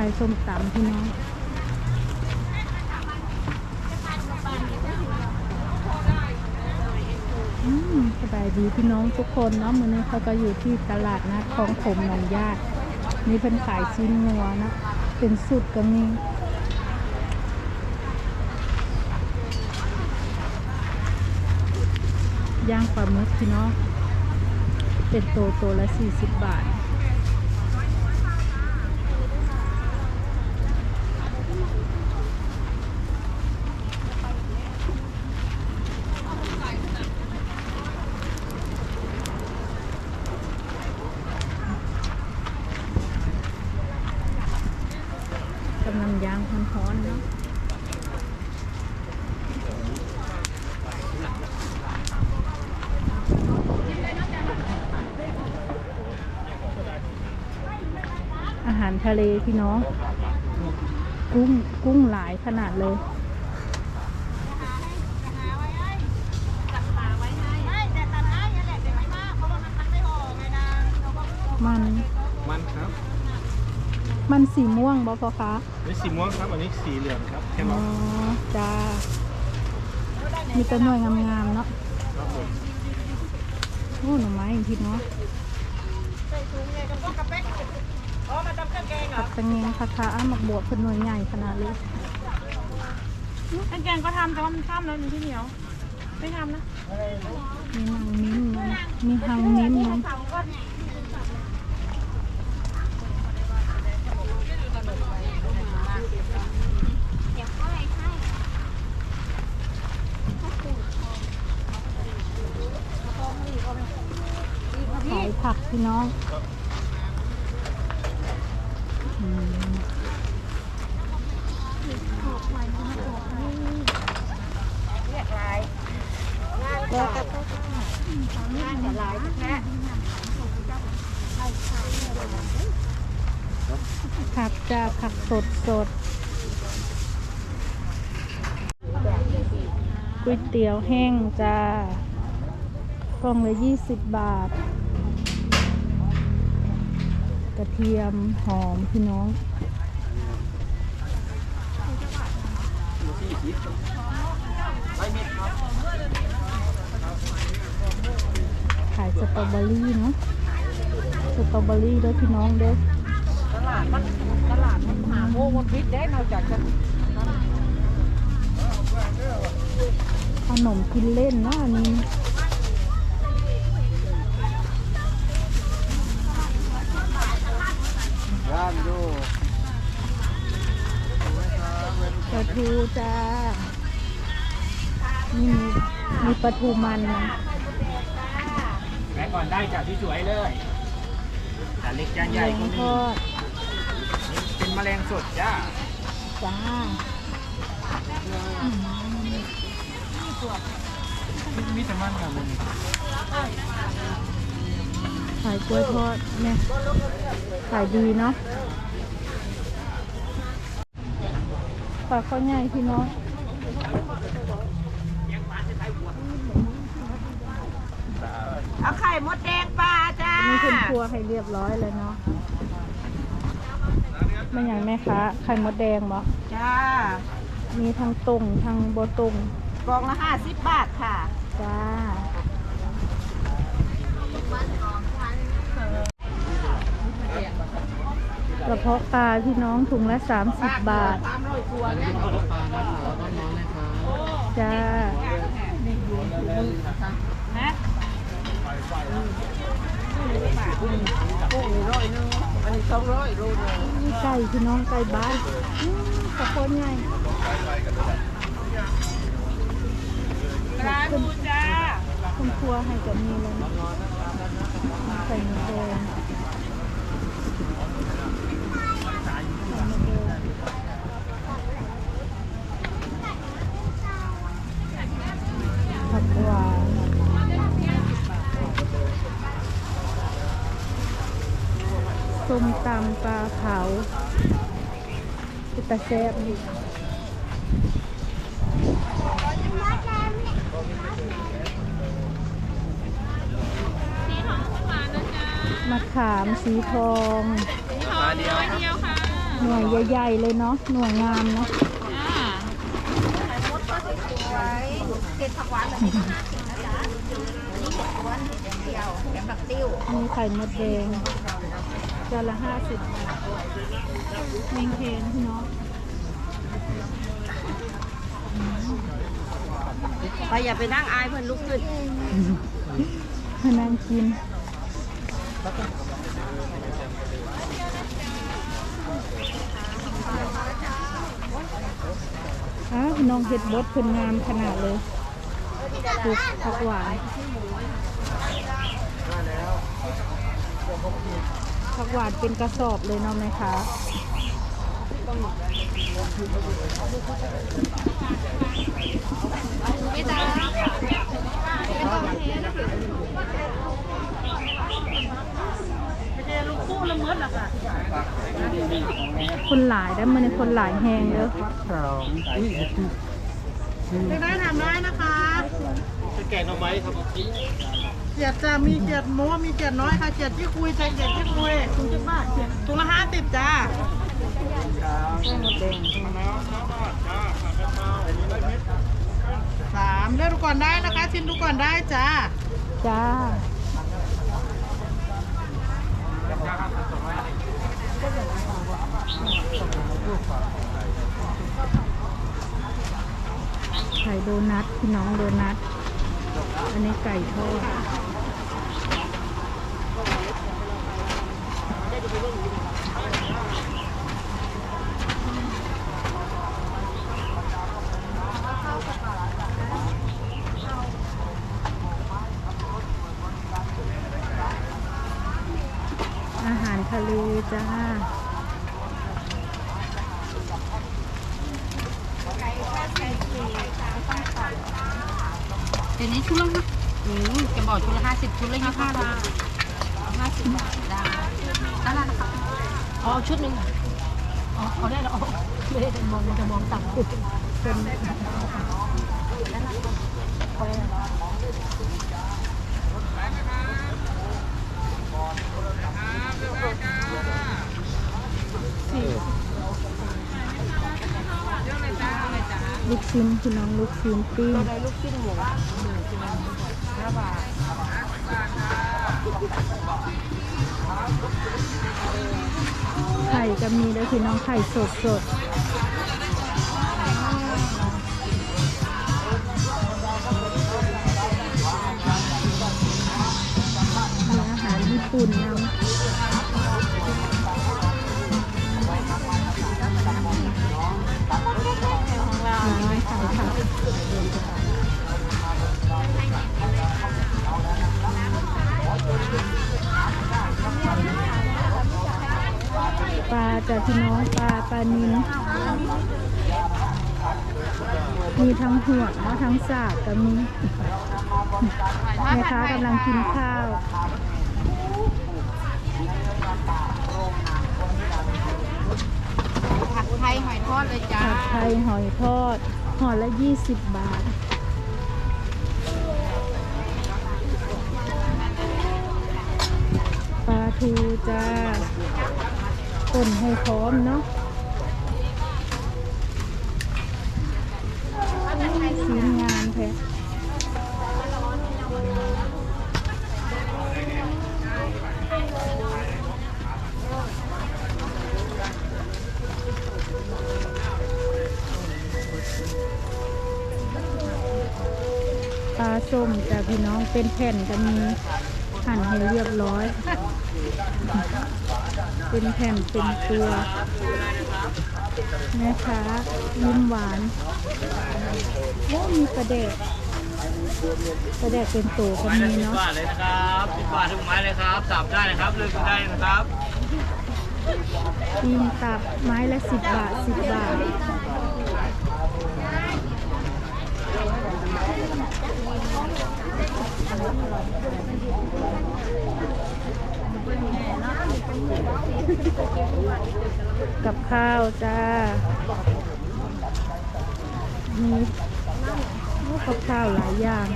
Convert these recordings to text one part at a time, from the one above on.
ายส้มตำพี่น้องสบายดีพี่น้องทุกคนเนาะมือนี้เขาก็อยู่ที่ตลาดนัดของผมหนองญาตินี่เพิ่นขายชิ้นงัวนะ เป็นสุดก็มีย่างปลาหมึกพี่น้อง เป็นโตโตละ 40 บาท กำลังย่างร้อนๆเนาะอาหารทะเลพี่น้อง กุ้งกุ้งหลายขนาดเลยมัน มันครับ มันสีม่วงบ่พอคะนี่สีม่วงครับ อันนี้สีเหลืองครับแค่อ๋มอองจ้า มีแต่หน่วยงามๆเนาะครับผมโอ้หน่อไม้พี่เนาะ ผักตะเงงผักขาอ้าหมักบวบเป็นหน่วยใหญ่ขนาดเลยอันแกงก็ทำแต่ว่ามันข้ามแล้วนี่พี่เหนียว ไม่ทำนะ มีนางมิ้มนะมีหางมิ้มนะขายผักพี่น้อง ผักจ้าผักสดสดก๋วยเตี๋ยวแห้งจ้ากล่องละยี่สิบบาท กระเทียมหอมพี่น้องขายสตรอเบอรี่เนาะสตรอเบอรี่เด้อพี่น้องเด้อาดมันตลาดมันหาโมงมันพิษได้นอกจากจะขนมกินเล่นเนาะอันนี้ร้านดูปลาทูจ้านี่มีมีปลาทูมันนะแม่ก่อนได้จากที่สวยเลยจานเล็กจานใหญ่ก็มีอด มลงสดจ้าจ้ามีแต่มันครับมึงขายกล้วยทอดเนี่ยขายดีเนาะปลาข้าวใหญ่พี่น้องเอาไข่มดแดงปลาจ้าอันนี้คุณครัวให้เรียบร้อยเลยเนาะ ไม่อย่างแม่ค้าไข่มดแดงบ่จ้า มีทั้งตรงทั้งโบตรงกล่องละห้าสิบบาทค่ะ จ้ากระเพาะปลาพี่น้องถุงละ 30 บาทตามร้อยตัวจ้านะ กุ้งร้อยหนึงอันนี้สองร้อยโลนึงไก่พี่น้องไก่บ้านอื้อกระโคนใหญ่ปลาทูจ้าคุณครัวให้กับมีเลยนะใส่หมูแดงใส่หมูแดงผักหวานส้ มตำปลาเผาเป็นตาแซ่บดีมะขามสีทองมาเดียวครับเดียวค่ะ หน่วยใหญ่ๆเลยเนาะ หน่วยงามเนาะอ่าเก็บผักหวานแบบนี้ก็ห้าสิบนะจ๊ะอันนี้เก็บกวนอย่างเดียวแกงแบบติ้วมีไข่มดแดง จานละห้าสิบบาทเมงเคนพี่น้องไปอย่าไปนั่งอายเพื่อนลุกขึ้นมานั่งกินอ้าวน้องเห็ดบดเพิ่นงามขนาดเลยปลูกผักหวาน ผักหวานเป็นกระสอบเลยเนาะแม่ค้าไม่จ้าไม่ต้องเทสคนหลายได้มาในคนหลายแหงเด้อไม่ได้ทำได้นะคะจะแกงเอาไหมครับ เกียดจ้ะมีเกียดโม้มีเกียดน้อยค่ะเกียดที่คุยใจเกียดที่คุยถุงจะบ้าเกียดถุงละห้าสิบจ้าสามเลือกดูก่อนได้นะคะ ชิมดูก่อนได้จ้าจ้าไข่โดนัทพี่น้องโดนัทอันนี้ไก่ทอด อาหารทะเลจ้าเดี๋ยวนี้ชุดละห้าอืมจะบอกชุดละห้าสิบชุดละยี่สิบห้าบาทห้าสิบบาทได้ ได้แล้วนะคะอ๋อชุดหนึ่งอ๋อเขาได้แล้วอ๋อไม่ได้มองจะมองต่ำเป็นลูกชิ้นพี่น้องลูกชิ้นปิ้งได้ลูกชิ้นหมูหนึ่งชิ้นห้าบาท ไข่ก็มีด้วยพี่น้องไข่สดสดมีอาหารญี่ปุ่นนำร้านขายผัก ปลาจากพี่น้องปลาปลานินมีทั้งหัวเนาะทั้งสากก็มีแม่ค้ากำลังกินข้าว ผัดไทยหอยทอดเลยจ้าผัดไทยหอยทอดห่อละ 20 บาท ทูจ้าต้นให้พร้อมเนาะสีงามแท้ปลาส้มจ้าพี่น้องเป็นแผ่นก็มีหั่นให้เรียบร้อย เป็นแผ่นเป็นตัวแม่ค้ายิ้มหวานโอ้มีกระเดกกระเดกเป็นตัวก็มีเนาะบาทเลยนะครับสิบบาททุกไม้เลยครับสับได้นะครับเลือกได้นะครับปีนตับไม้ละสิบบาทสิบบาท กับข้าวจ้ามีกับข้าวหลายอย่าง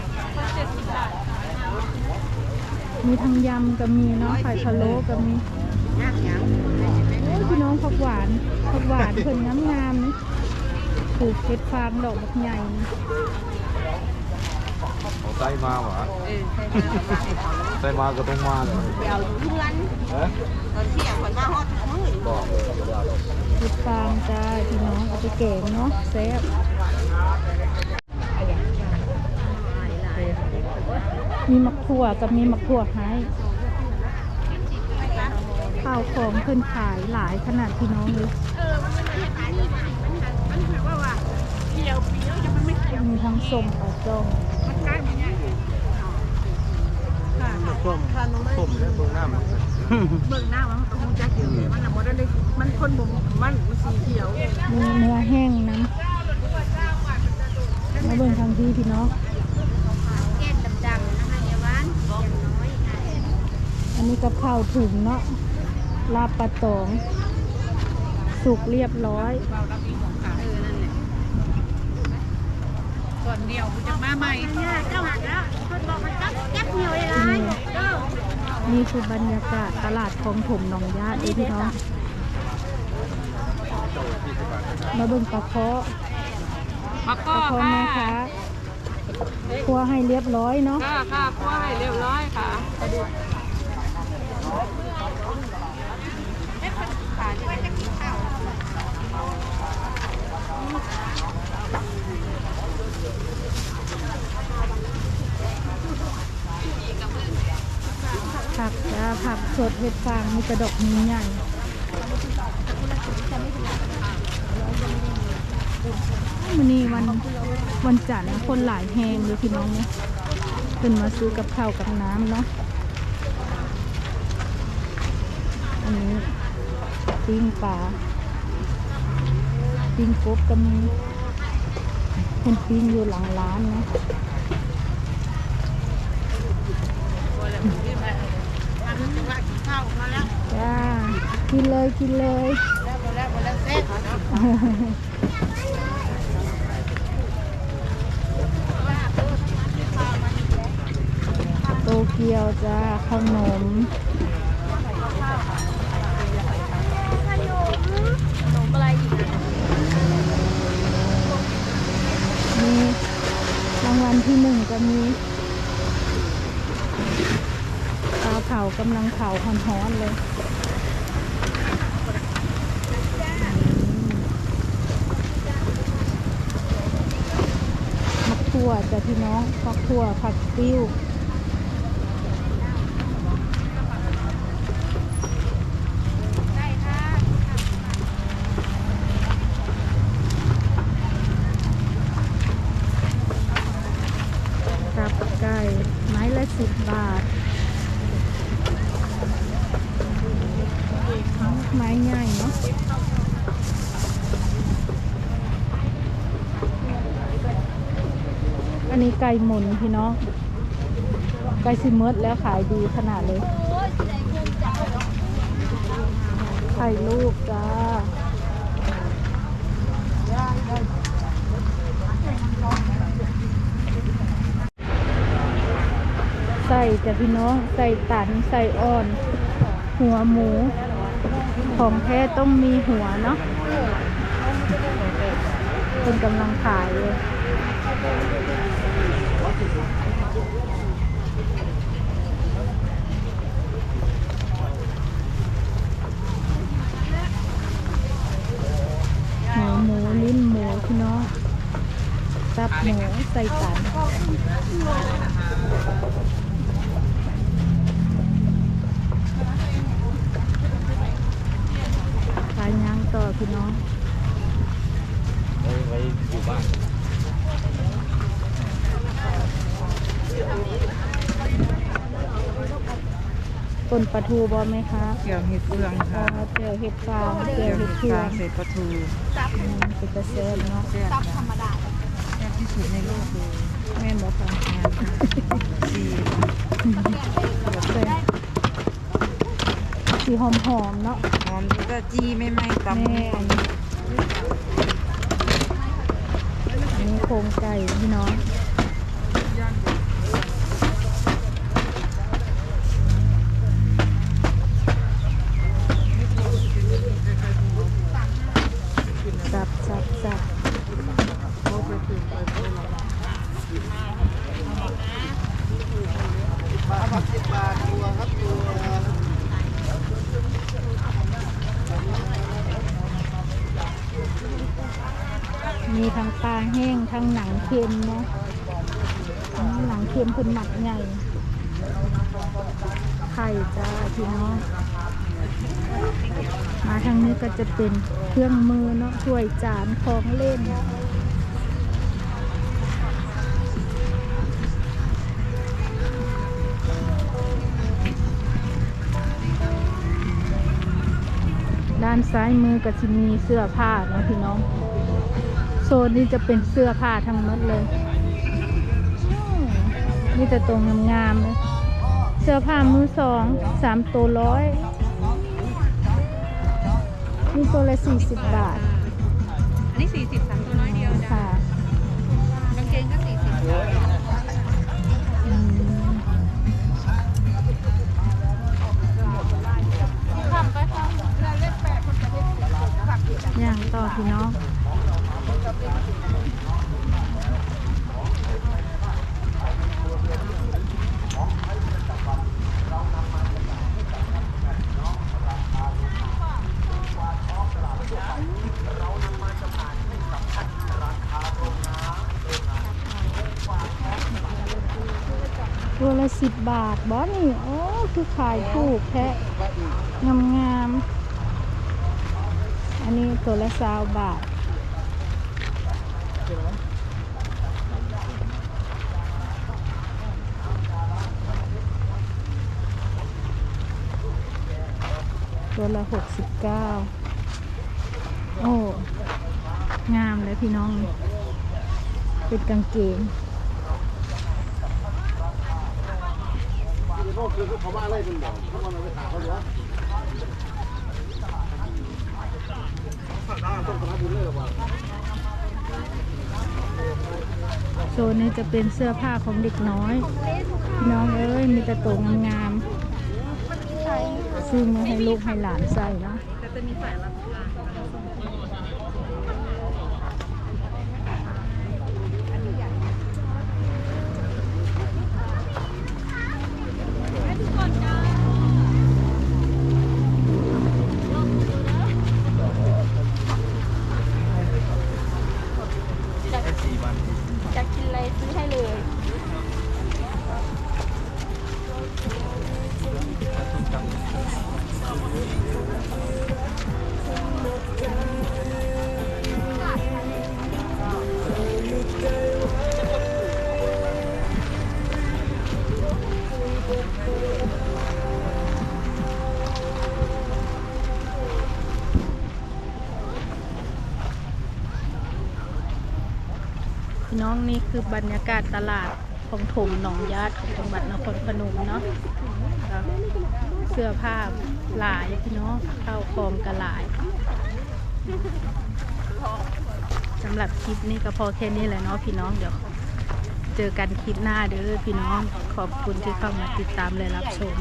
มีทั้งยำก็มีเนาะไข่พะโล้ก็มีพี่น้องผักหวานผักหวานเพิ่นงามงามๆนี่ปลูกเห็ดฟางดอกบักใหญ่ เอาไส้มาหวะไส้มาก็ต้องมาเลยเดี๋ยวอยู่ทุกร้านเอ๊ะตอนเที่ยงคนมาฮอดทุกมื้อบอกเลยธรรมดาหรอกเห็ดฟางจ้าพี่น้องเอาไปแกงเนาะแซ่บมีมักถั่วกับมีมักถั่วให้ข้าวของเพิ่นขายหลายขนาดพี่น้องเลยมีทั้งส้มปลาจ้อง ส้มส้มและเบอร์หน้ามันเบิ่งหน้ามันก็คงจะเขียวมันน่ะบ่ได้เลยมันคนบ่มันมันสีเขียวมีเนื้อแห้งน้ำมาเบิ่งทางที่พี่น้องแก้มดำๆนะคะเนี่ยหวานอย่างน้อยค่ะอันนี้กับข้าวถุงเนาะลาบปลาตอง สุกเรียบร้อย ส่วนเดียวกูจะมาใหม่เนี่ยเจ้าหันแล้วคนบอกมันก็แก๊บเหนียวเลยนี่นี่คือบรรยากาศตลาดของถมหนองญาติเอ้ยพี่น้องมาเบิ่งปลาเคาะมะปก็ลาเคาะค่ะแม่ค้าครัวให้เรียบร้อยเนาะค่ะค่ะคั่วให้เรียบร้อยค่ะ ผักจ้าผักสดเห็ดฟางมีกระดกมีใหญ่มันนี้วันวันจันทร์คนหลายแหงเลยพี่น้องเนี่ยขึ้นมาซื้อกับข้าวกับน้ำเนาะอันนี้ปิ้งปลาปิ้งกบก็มี เป็นปิ้งอยู่หลังร้านนะจ้ากินเลยกินเลยแล้วแล้วแล้วเซ็ตโตเกียวจ้าขนมขนมอะไรอีก มีราง วัลที่หนึ่งก็มีปลาเผากำลังเผาหอนๆเลย มักทั่วจ้ะพี่น้องฟักทั่วผักติ้ว ตับไก่ไม้ละสิบบาท ไม้ใหญ่เนาะอันนี้ไก่หมุนพี่น้องไก่ซิเมิร์ดแล้วขายดีขนาดเลยไข่ลูกจ้าใส่จ้ะพี่น้องใส่ตันใส่อ่อน หัวหมู ของแท้ต้องมีหัวเนาะเป็นกำลังขายเลย หัวหมูลิ้นหมูพี่น้องตับหมูใส่ตันขายยางต่อพี่น้อง ไว้ไว้อยู่บ้าน ต้นปลาทูบอไหมคะเกี่ยวเห็ดเฟืองอ๋อค่ะ เจอเห็ดฟางเจอเห็ดเผือกเศษปลาทูอืมเป็นตะเซนเนาะแซ่บธรรมดาแซ่บที่สุดในโลกเลยแม่นบอกค่ะงานค่ะดีใส่สีหอมๆเนาะหอมก็จี้ไม่ไหม้ตำแม่อันนี้อันนี้โครงไก่พี่น้อง มีทั้งปลาแห้งทั้งหนังเค็มเนาะอันนี้หนัง เค็มเพิ่นหมักใหญ่ไข่จ้าพี่น้องมาทางนี้ก็จะเป็นเครื่องมือเนาะถ้วยจานของเล่นด้านซ้ายมือก็จะมีเสื้อผ้าเนาะพี่น้อง โซนนี้จะเป็นเสื้อผ้าทั้งหมดเลย มีแต่ตรงงามๆเลยเสื้อผ้ามือสองสามตัวร้อยมีตัวละสี่สิบบาท อันนี้สี่สิบสามตัวน้อยเดียวจ้ะค่ะกางเกงก็สี่สิบอืมทำไปค่ะย่างต่อพี่น้อง ตัวละสิบบาทบอสนี่ โอ้ คือขายถูกแท้งามงามๆอันนี้ตัวละสาวบาท ตัวละหกสิบเก้าโอ้ งามเลยพี่น้อง เป็นกางเกง โซนนี้จะเป็นเสื้อผ้าของเด็กน้อย พี่น้องเอ้ยมีแต่ตัวงามๆซื้อมาให้ลูกให้หลานใส่เนาะ องนี่คือบรรยากาศตลาดของถมหนองญาติของจังหวัดนครพนมเนาะเสื้อผ้าหลายพี่น้องเข้าวของกระหลายสำหรับคลิปนี้ก็พอแค่นี้แหละเนาะพี่น้องเดี๋ยวเจอกันคลิปหน้าเด้อพี่น้องขอบคุณที่เข้ามาติดตามและรับชม